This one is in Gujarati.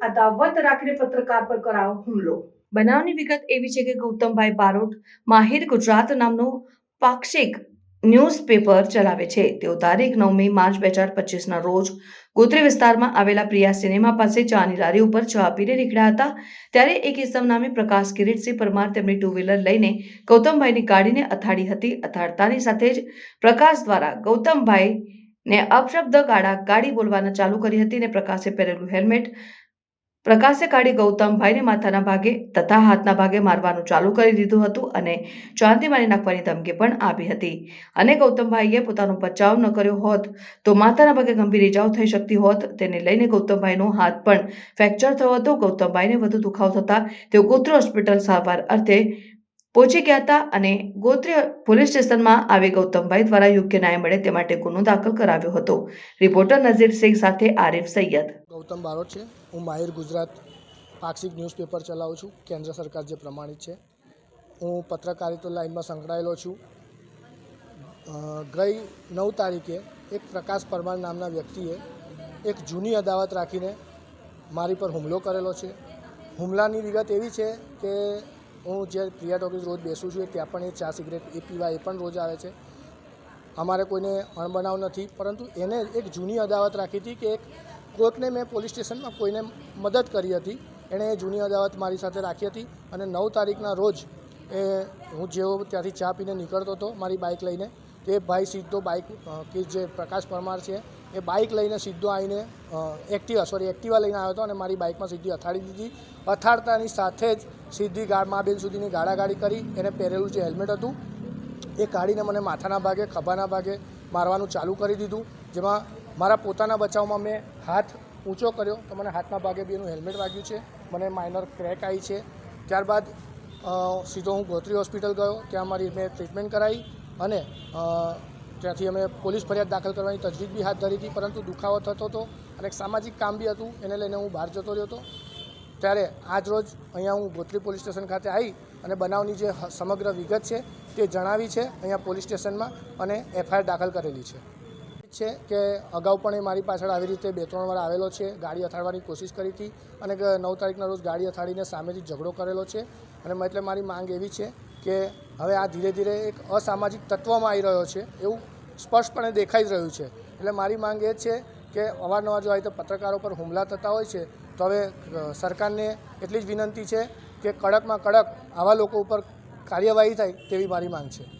અદાવત રાખીને પત્રકાર પર કરાયો હુમલો બનાવની વિગત એવી છે કે ગૌતમભાઈ બારોટ માહિર ગુજરાત નામનું પાક્ષિક ન્યૂઝપેપર ચલાવે છે તેઓ તારીખ નવમી માર્ચ બે હજાર પચીસના રોજ ગોત્રી વિસ્તારમાં આવેલા પ્રિયા સિનેમા પાસે ચાની લારી ઉપર ચા પીને નીકળ્યા હતા. ત્યારે એક ઇસમ નામે પ્રકાશ કિરીટસિંહ પરમાર તેમની ટુ વ્હીલર લઈને ગૌતમભાઈની ગાડીને અથાડી હતી. અથાડતાની સાથે જ પ્રકાશ દ્વારા ગૌતમભાઈ ને અપશબ્દ ગાળા ગાડી બોલવાના ચાલુ કરી હતી ને પ્રકાશે પહેરેલું હેલ્મેટ પ્રકાશે કાઢી ગૌતમભાઈને માથાના ભાગે તથા હાથના ભાગે મારવાનું ચાલુ કરી દીધું હતું અને ચાંદી મારી નાખવાની ધમકી પણ આપી હતી. અને ગૌતમભાઈએ પોતાનો બચાવ ન કર્યો હોત તો માથાના ભાગે ગંભીર ઇજાઓ થઈ શકતી હોત. તેને લઈને ગૌતમભાઈનો હાથ પણ ફ્રેક્ચર થયો હતો. ગૌતમભાઈને વધુ દુખાવો થતા તેઓ ગોત્ર હોસ્પિટલ સારવાર અર્થે પહોંચી ગયા હતા અને ગોત્રી પોલીસ સ્ટેશનમાં આવી ગૌતમભાઈ દ્વારા યોગ્ય ન્યાય મળે તે માટે ગુનો દાખલ કરાવ્યો હતો. રિપોર્ટર નઝીર સિંહ સાથે આરિફ સૈયદ. ગૌતમ બારોટ છે. હું માહિર ગુજરાત પાક્ષિક ન્યૂઝપેપર ચલાવું છું. કેન્દ્ર સરકાર જે પ્રમાણિત છે. હું પત્રકારિતા લાઇનમાં સંકળાયેલો છું. ગઈ નવ તારીખે એક પ્રકાશ પરમાર નામના વ્યક્તિએ એક જૂની અદાવત રાખીને મારી પર હુમલો કરેલો છે. હુમલાની વિગત એવી છે કે હું જે પ્રિયા ટોકીઝ રોજ બેસું છું ત્યાં પણ એ ચા સિગરેટ, એ પીવા એ પણ રોજ આવે છે. અમારે કોઈને અણબનાવ નથી, પરંતુ એને એક જૂની અદાવત રાખી હતી કે એક કોઈકને મેં પોલીસ સ્ટેશનમાં કોઈને મદદ કરી હતી. એણે જૂની અદાવત મારી સાથે રાખી હતી અને નવ તારીખના રોજ એ હું જેવો ત્યાંથી ચા પીને નીકળતો હતો મારી બાઇક લઈને. તે ભાઈ સીધો બાઇક કે જે પ્રકાશ પરમાર છે, એ બાઇક લઈને સીધો આવીને એક્ટિવા, સોરી, એક્ટિવા લઈને આવ્યો હતો અને મારી બાઇકમાં સીધી અથાડી દીધી. અથાડતાની સાથે જ સીધી ગા, મા બેન સુધીની ગાડાગાડી કરી, એને પહેરેલું જે હેલ્મેટ હતું, એ કાઢીને મને માથાના ભાગે, ખભાના ભાગે મારવાનું ચાલુ કરી દીધું, જેમાં મારા પોતાના બચાવમાં મેં હાથ ઊંચો કર્યો તો મને હાથના ભાગે બી એનું હેલ્મેટ વાગ્યું છે, મને માઇનર ક્રેક આવી છે. ત્યારબાદ સીધો હું ગોત્રી હોસ્પિટલ ગયો, ત્યાં મારી મેં ટ્રીટમેન્ટ કરાવી અને ત્યાંથી અમે પોલીસ ફરિયાદ દાખલ કરવાની તજવીજ બી હાથ ધરી હતી, પરંતુ દુખાવો થતો હતો અને એક સામાજિક કામ બી હતું, એને લઈને હું બહાર જતો રહ્યો હતો. ત્યારે આજ રોજ અહીંયા હું ગોત્રી પોલીસ સ્ટેશન ખાતે આવી અને બનાવની જે સમગ્ર વિગત છે તે જણાવી છે, અહીંયા પોલીસ સ્ટેશનમાં અને એફઆઈઆર દાખલ કરેલી છે. છે કે અગાઉ પણ એ મારી પાછળ આવી રીતે બે, ત્રણ વાર આવેલો છે, ગાડી અથાડવાની કોશિશ કરી હતી અને નવ તારીખના રોજ ગાડી અથાડીને સામેથી ઝઘડો કરેલો છે. અને એટલે મારી માંગ એવી છે કે હવે આ ધીરે ધીરે એક અસામાજિક તત્વમાં આવી રહ્યો છે, એવું સ્પષ્ટપણે દેખાઈ જ રહ્યું છે. એટલે મારી માંગ એ છે કે અવારનવાર જો આવી રીતે પત્રકારો પર હુમલા થતા હોય છે, તો હવે સરકારને એટલી જ વિનંતી છે કે કડકમાં કડક આવા લોકો ઉપર કાર્યવાહી થાય તેવી મારી માંગ છે.